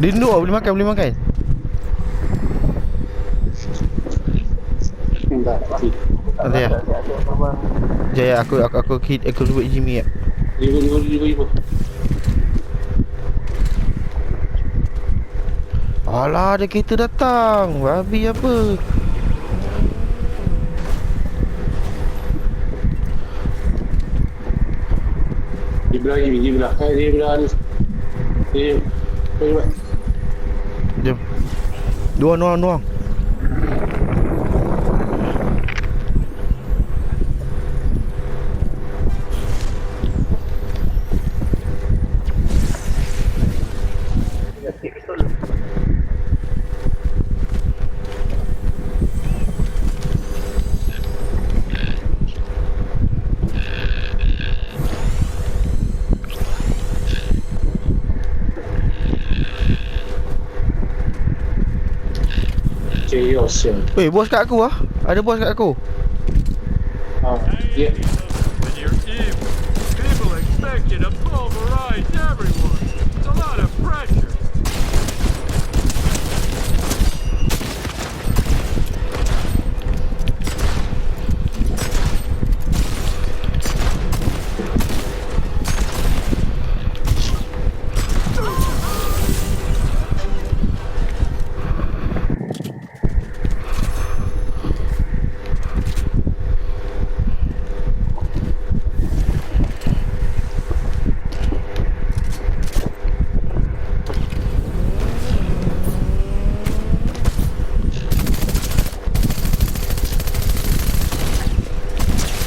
Dia duduk boleh makan, boleh makan. Ada ya. Jaya aku aku aku kid aku sebut Jimmy ya. Alah ada kereta datang. Babi apa? Di belah ni, di belah. Eh, di belah ni. Di. Pergi buat. Jom. Dua nuang Weh, bos kat aku ah. Ada bos kat aku. Ah, dia.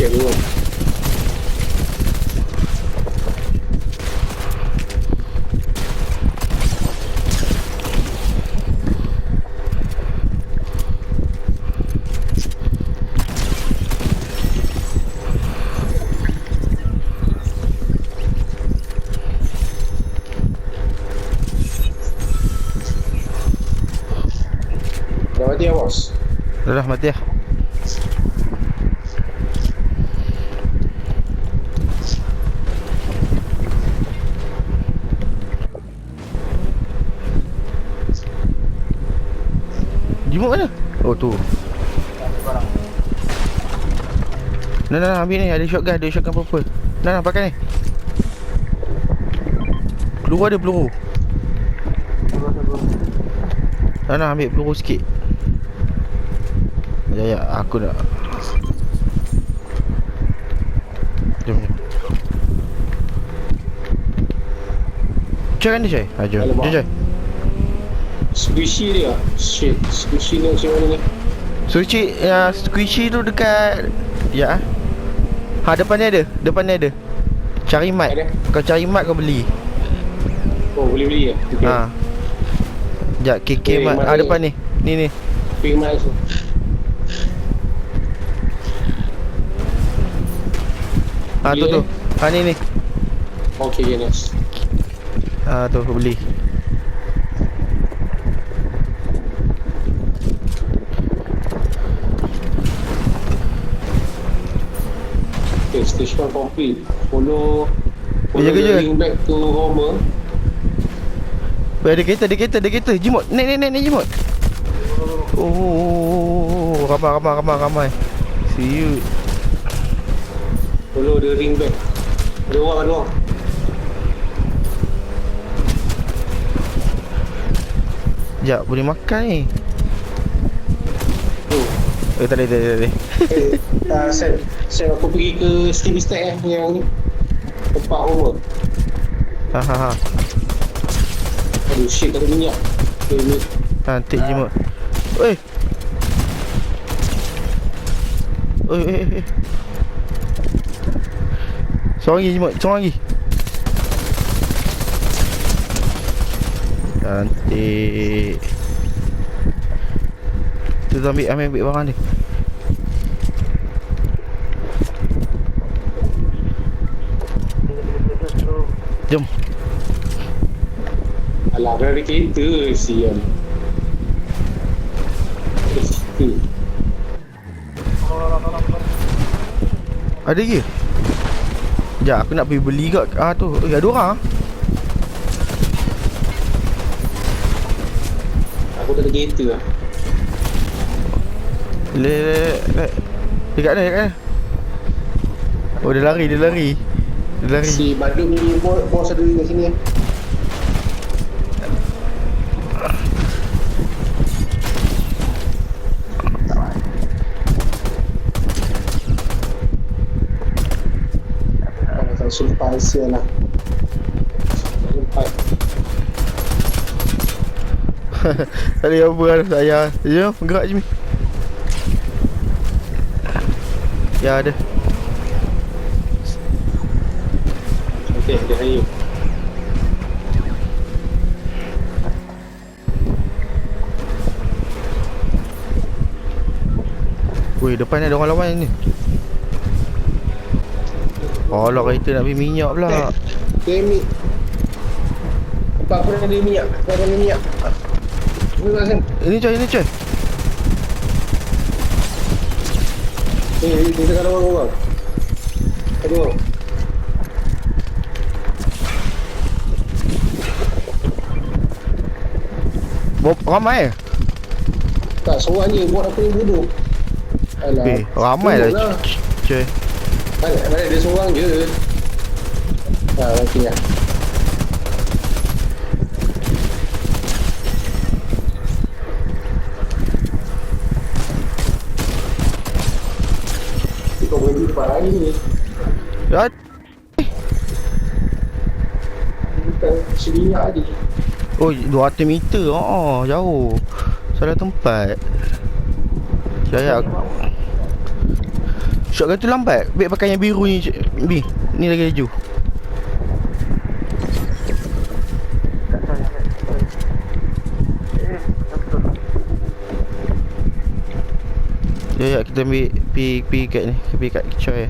Cik, dulu. Dah mati ya, bos? Dah dah mati ah. Jimuk mana? Oh tu. Nah, nah, nah, ambil ni ada shotgun, ada shotgun purple. Nah, nah, pakai ni. Peluru ada peluru. Nah, nah, ambil peluru sikit. Ya, ya, aku nak. Jom, jom. Cek kan dia, Cek? Ha, jom. Alamak. Jom, Cek. Squishy dia. Shit, squishy ni macam mana ni? Suci, ya, squishy tu dekat... Ya. Ha, depan ni ada. Depan ni ada. Cari mat. Ada? Kau cari mat kau beli. Oh, boleh beli ya? Okay. Ha. Sekejap, KK Okay, mat. mat Ah, depan ni. Ni, ni. Pink tu. Ha, tu, Beli tu. ni? Ha, ni, ni. Okay, okay, nice. Ha, tu aku beli. Okay, stage 1 complete. Follow... Follow je. the link back to Homer. Weh, ada kereta, ada kereta, ada kereta. Jimot. Naik, naik, naik, naik, Jimot. Oh, ramai, ramai, ramai, ramai. See you. Follow the ring back. Ada orang, ada orang. Sekejap, boleh makan ni. Eh, tak ada, tak ada, tak ada. Eh, uh, Sam, Sam aku pergi ke Steam Stack eh, yang ni. Tempat Homer. Ha, ha, ha. Aduh, shit, ada minyak. Okay, ni. Cantik Jimot. Oi. Oi, oi, oi. Seorang lagi Jimot, seorang lagi. Cantik. Tu ambil, ambil, barang dia. Jom. Alah, dah ada kereta, situ. Ada ke? Sekejap aku nak pergi beli kat ah tu. Eh ada orang ah. ada kereta lah Le, le, le. Dekat mana, dekat mana? Oh, dia lari, dia lari. Dia lari. Si Badut ni bos, bos ada kat sini eh. Sumpah sial lah Sumpah Tak boleh apa lah saya. Ya, gerak je. Ya ada. Okay, dia ayo Weh, depan ni ada orang lawan ni. Alah kereta nak pergi minyak pula. Ni. Apa aku nak ada minyak? Aku nak ada minyak? Ini coy, ini coy. Eh, ni dia tengah orang orang Ada orang Bawa ramai eh? Tak, seorang je buat aku yang bodoh Alah Eh, ramai lah. Coy. Mana, mana dia seorang je. Haa, nanti lah. Kau berhenti depan air ni. Ya, Bukan seminyak tadi Oh, 200 meter. Oh, jauh. Salah tempat. Jaya. Shotgun tu lambat. Baik pakai yang biru ni. Bi, ni lagi laju. Ya, ya, kita ambil pi pi kat ni. Pi kat Choy.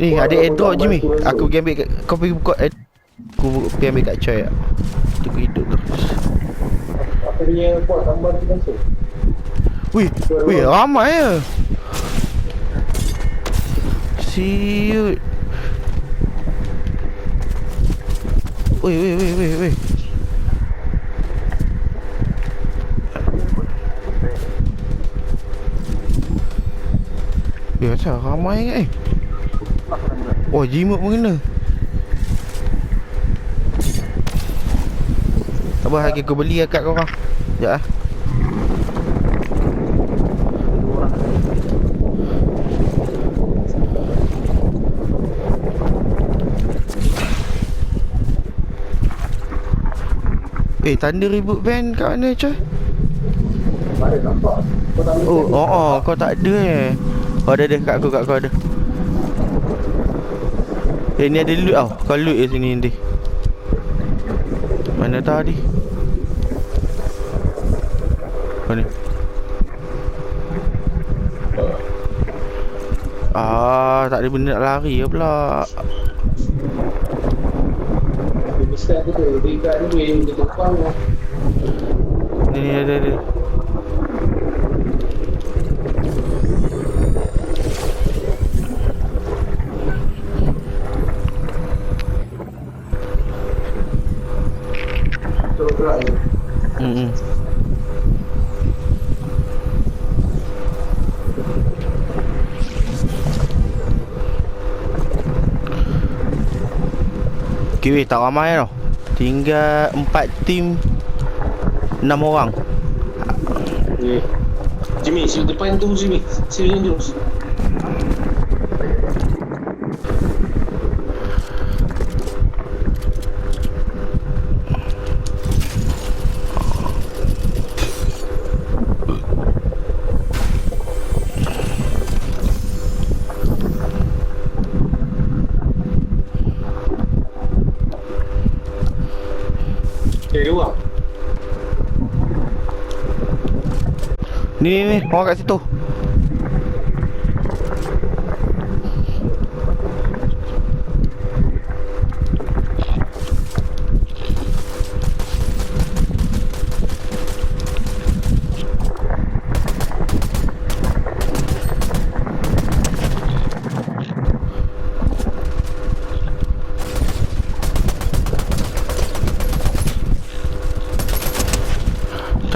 Ni ada airdrop Jimmy. Aku pergi ambil kat, kau pergi buka aku pergi ambil kat Choy. Tunggu hidup terus. Apa dia buat gambar tu langsung Wih, wih ramai ya. Siut. Wih, wih, wih, wih, wih. Ya, macam ramai kan eh. Oh, jimat pun kena. Apa lagi aku beli akak kau orang? Sekejap ah. Eh, tanda reboot van kat mana coy? Mana nampak Kau tak Oh, oh, oh, kau tak ada eh. Oh, ada ada kat aku, kat aku ada. Eh, ni ada loot tau. Kau loot kat sini nanti. Mana tadi? Mana? Ah, tak ada benda nak lari ke pula. Tu ni Dia lah Ni ni ada ada. Gerak je Hmm. Okay weh tak ramai tau. Tinggal 4 tim 6 orang. Eh Jimmy, sini depan tu Jimmy. Sini tu Eh, oh, kat situ.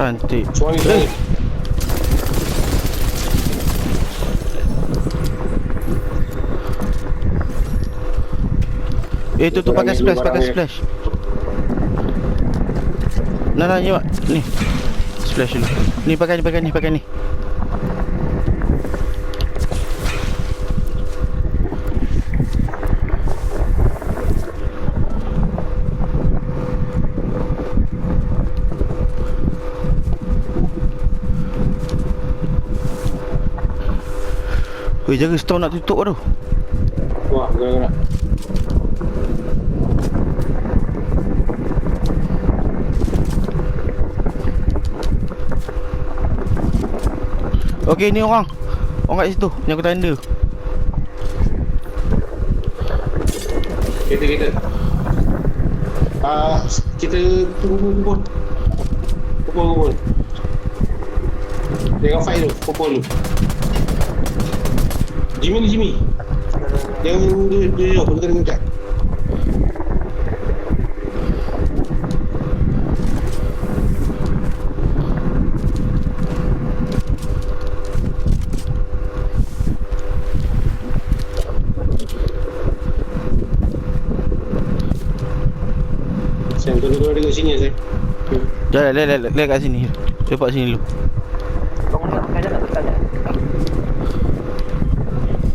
cantik. Suami. Eh tu tu pakai splash pakai splash. Nah nah ni Ni. Splash dulu. Ni pakai ni pakai ni pakai ni. Weh jaga store nak tutup tu. Wah gerak-gerak Okey ni orang Orang kat situ Yang aku tanda Kereta kereta Ah, kita tunggu kumpul Kumpul kumpul Jangan fight tu, tu Jimmy ni Jimmy Jangan dia dia dia dia kena kencang Sayang, tolong keluar dekat sini sayang Jom lihat lihat lihat kat sini. Cepat sini dulu.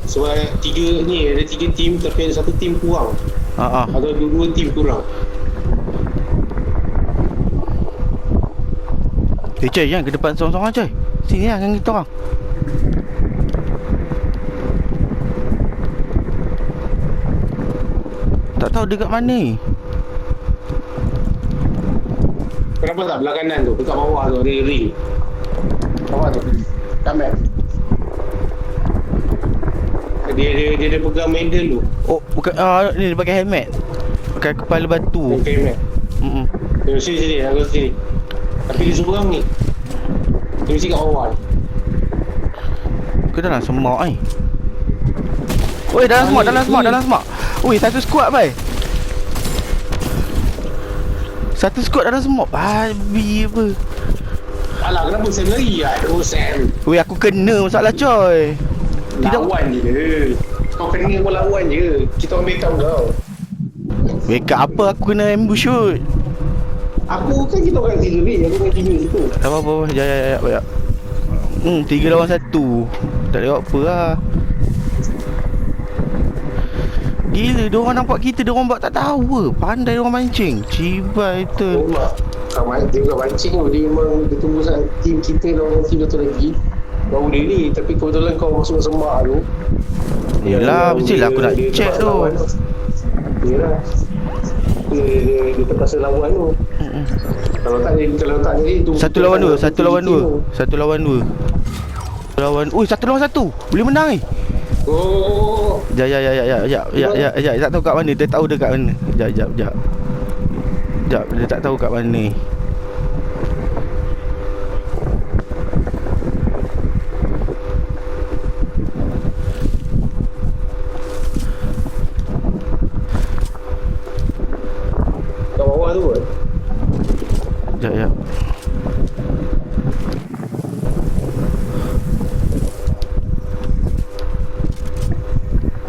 Sebab tiga ni, ada tiga tim tapi ada satu tim kurang. Haa ah. Atau dua-dua tim kurang. Eh coy jangan ke depan seorang-seorang coy Sini lah dengan kita orang. Tak tahu dekat mana Kenapa tak belah kanan tu, dekat bawah tu ada ring. Bawah tu, map dia, dia, dia, dia pegang medal tu. Oh bukan ah ni dia pakai helmet. Pakai kepala batu. Okay map Hmm Dia sini sini, aku sini. Tapi dia seorang ni. Dia mesti kat bawah ni. Ke dalam semak ni Oi dalam semak dalam semak dalam semak. Oi satu squad bai Satu squad dalam semak Babi apa? Alah kenapa Sam lari lah Oh Sam Oi aku kena masalah coy. Tidak Lawan je. Kau kena kau lawan je. Kita orang backup kau. Backup apa aku kena ambush shoot? Aku kan kita orang tiga ni Aku main tiga situ. Tak apa-apa Ya ya ya ya, ya. Hmm tiga lawan satu. Tak ada apa lah Gila diorang nampak kita Diorang buat tak tahu ke? Pandai diorang mancing. Cibai Oh tu mak Kau main dia bukan mancing tu Dia memang Dia tunggu sangat Team kita Lawan team satu lagi. Baru dia ni Tapi kebetulan kau masuk semak tu. Yelah mestilah aku nak dia check tu. Yelah. Dia, dia, dia, dia terpaksa lawan tu. Kalau tak dia Kalau tak jadi tu Satu lawan dua Satu lawan dua. Satu lawan dua. Lawan Ui satu lawan satu. Boleh menang ni Oh. Ya ya ya ya ya ya ya ya ya tak tahu kat mana. Dia tahu dekat mana. Jap jap jap. Jap dia tak tahu kat mana.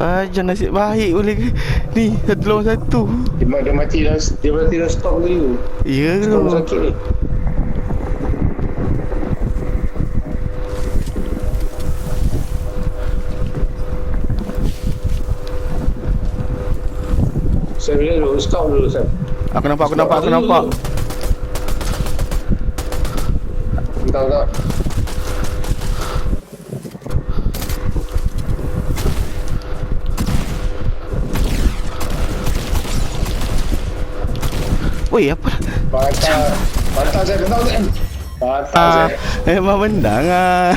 Jangan nasib baik boleh ke? Ni satu lawan satu. Dia, dia mati dah Dia mati dah stop tadi tu Ya ke? Stop sakit ni Sam dia dulu Stop dulu Sam Aku nampak aku nampak aku nampak. Tak tak Patah, patah saya benda tu. Bantah. Saya. Eh, memang benda ah.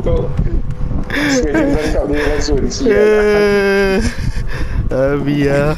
Tu. Saya nak dia langsung. Eh. Ah, Abia.